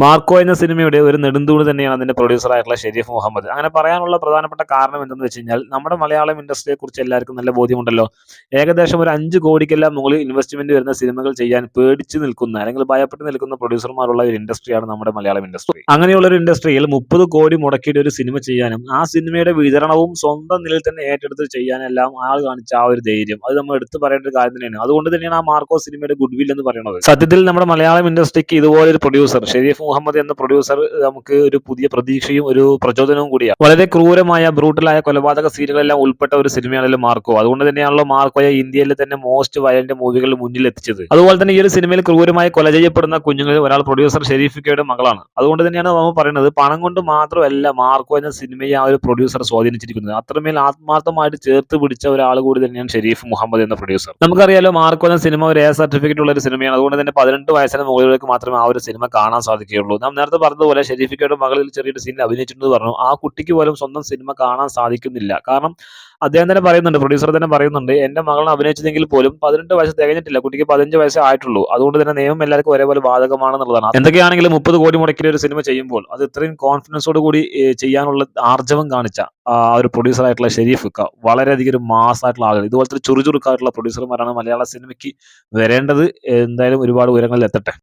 Marco എന്ന സിനിമയുടെ ഒരു നെടുന്തൂണ് തന്നെയാണ് അതിന്റെ പ്രൊഡ്യൂസർ ആയിട്ടുള്ള ഷെരീഫ് മുഹമ്മദ്. അങ്ങനെ പറയാനുള്ള പ്രധാനപ്പെട്ട കാരണം എന്തെന്ന് വെച്ച് കഴിഞ്ഞാൽ നമ്മുടെ മലയാളം ഇൻഡസ്ട്രിയെ കുറിച്ച് എല്ലാവർക്കും നല്ല ബോധ്യമുണ്ടല്ലോ. ഏകദേശം ഒരു അഞ്ച് കോടിക്കെല്ലാം മുകളിൽ ഇൻവെസ്റ്റ്മെന്റ് വരുന്ന സിനിമകൾ ചെയ്യാൻ പേടിച്ചു നിൽക്കുന്ന അല്ലെങ്കിൽ ഭയപ്പെട്ട് നിൽക്കുന്ന പ്രൊഡ്യൂസർമാരുള്ള ഒരു ഇൻഡസ്ട്രിയാണ് നമ്മുടെ മലയാളം ഇൻഡസ്ട്രി അങ്ങനെയുള്ള ഒരു ഇൻഡസ്ട്രിയിൽ മുപ്പത് കോടി മുടക്കിയിട്ട് ഒരു സിനിമ ചെയ്യാനും ആ സിനിമയുടെ വിതരണവും സ്വന്തം നിലയിൽ തന്നെ ഏറ്റെടുത്ത് ചെയ്യാനെല്ലാം ആൾ കാണിച്ച ആ ഒരു ധൈര്യം. അത് നമ്മൾ എടുത്തു പറയേണ്ട ഒരു കാര്യം തന്നെയാണ്. അതുകൊണ്ട് തന്നെയാണ് ആ മാർക്കോ സിനിമയുടെ ഗുഡ് വിൽ എന്ന് പറയുന്നത്. സത്യത്തിൽ നമ്മുടെ മലയാളം ഇൻഡസ്ട്രിക്ക് ഇതുപോലെ ഒരു പ്രൊഡ്യൂസർ ഷെരീഫ് മുഹമ്മദ് എന്ന പ്രൊഡ്യൂസർ നമുക്ക് ഒരു പുതിയ പ്രതീക്ഷയും ഒരു പ്രചോദനവും കൂടിയാണ്. വളരെ ക്രൂരമായ ബ്രൂട്ടലായ കൊലപാതക സീനുകളെല്ലാം ഉൾപ്പെട്ട ഒരു സിനിമയാണല്ലോ മാർക്കോ. അതുകൊണ്ട് തന്നെയാണല്ലോ മാർക്കോയെ ഇന്ത്യയിലെ തന്നെ മോസ്റ്റ് വയലന്റ് മൂവികളിൽ മുന്നിൽ എത്തിച്ചത്. അതുപോലെ തന്നെ ഈ ഒരു സിനിമയിൽ ക്രൂരമായി കൊല ചെയ്യപ്പെടുന്ന കുഞ്ഞുങ്ങൾ ഒരാൾ പ്രൊഡ്യൂസർ ഷെരീഫിക്കയുടെ മകളാണ്. അതുകൊണ്ട് തന്നെയാണ് നമ്മൾ പറയുന്നത് പണം കൊണ്ട് മാത്രമല്ല മാർക്കോ എന്ന സിനിമയെ ആ ഒരു പ്രൊഡ്യൂസർ സ്വാധീനിച്ചിരിക്കുന്നത്. അത്രമേൽ ആത്മാർത്ഥമായിട്ട് ചേർത്ത് പിടിച്ച ഒരാൾ കൂടി തന്നെയാണ് ഷെരീഫ് മുഹമ്മദ് എന്ന പ്രൊഡ്യൂസർ നമുക്കറിയാലോ മാർക്കോ എന്ന സിനിമ ഒരു എ സർട്ടിഫിക്കറ്റ് ഉള്ള ഒരു സിനിമയാണ്. അതുകൊണ്ട് തന്നെ പതിനെട്ട് വയസ്സിന് മുകളിലേക്ക് മാത്രമേ ആ ഒരു സിനിമ കാണാൻ സാധിക്കുകയുള്ളൂ നാം നേരത്തെ പറഞ്ഞതുപോലെ ഷെരീഫിക്കയുടെ മകളിൽ ചെറിയൊരു സീനിൽ അഭിനയിച്ചിട്ടുണ്ട് പറഞ്ഞു. ആ കുട്ടിക്ക് പോലും സ്വന്തം സിനിമ കാണാൻ സാധിക്കുന്നില്ല. കാരണം അദ്ദേഹം തന്നെ പറയുന്നുണ്ട് പ്രൊഡ്യൂസർ തന്നെ പറയുന്നുണ്ട് എന്റെ മകളെ അഭിനയിച്ചതെങ്കിൽ പോലും പതിനെട്ട് വയസ്സ് തികഞ്ഞിട്ടില്ല. കുട്ടിക്ക് പതിനഞ്ച് വയസ്സേ ആയിട്ടുള്ളൂ. അതുകൊണ്ട് തന്നെ നിയമം എല്ലാവർക്കും ഒരേപോലെ ബാധകമാണെന്നുള്ളതാണ്. എന്തൊക്കെയാണെങ്കിലും മുപ്പത് കോടി മുടക്കിയ ഒരു സിനിമ ചെയ്യുമ്പോൾ അത് ഇത്രയും കോൺഫിഡൻസോട് കൂടി ചെയ്യാനുള്ള ആർജവം കാണിച്ച ആ ഒരു പ്രൊഡ്യൂസർ ആയിട്ടുള്ള ഷെരീഫ് ഇക്ക വളരെയധികം ഒരു മാസമായിട്ടുള്ള ആളുകൾ. ഇതുപോലത്തെ ചുറുചുറുക്കായിട്ടുള്ള പ്രൊഡ്യൂസർമാരാണ് മലയാള സിനിമയ്ക്ക് വരേണ്ടത്. എന്തായാലും ഒരുപാട് ഉയരങ്ങളിൽ എത്തട്ടെ.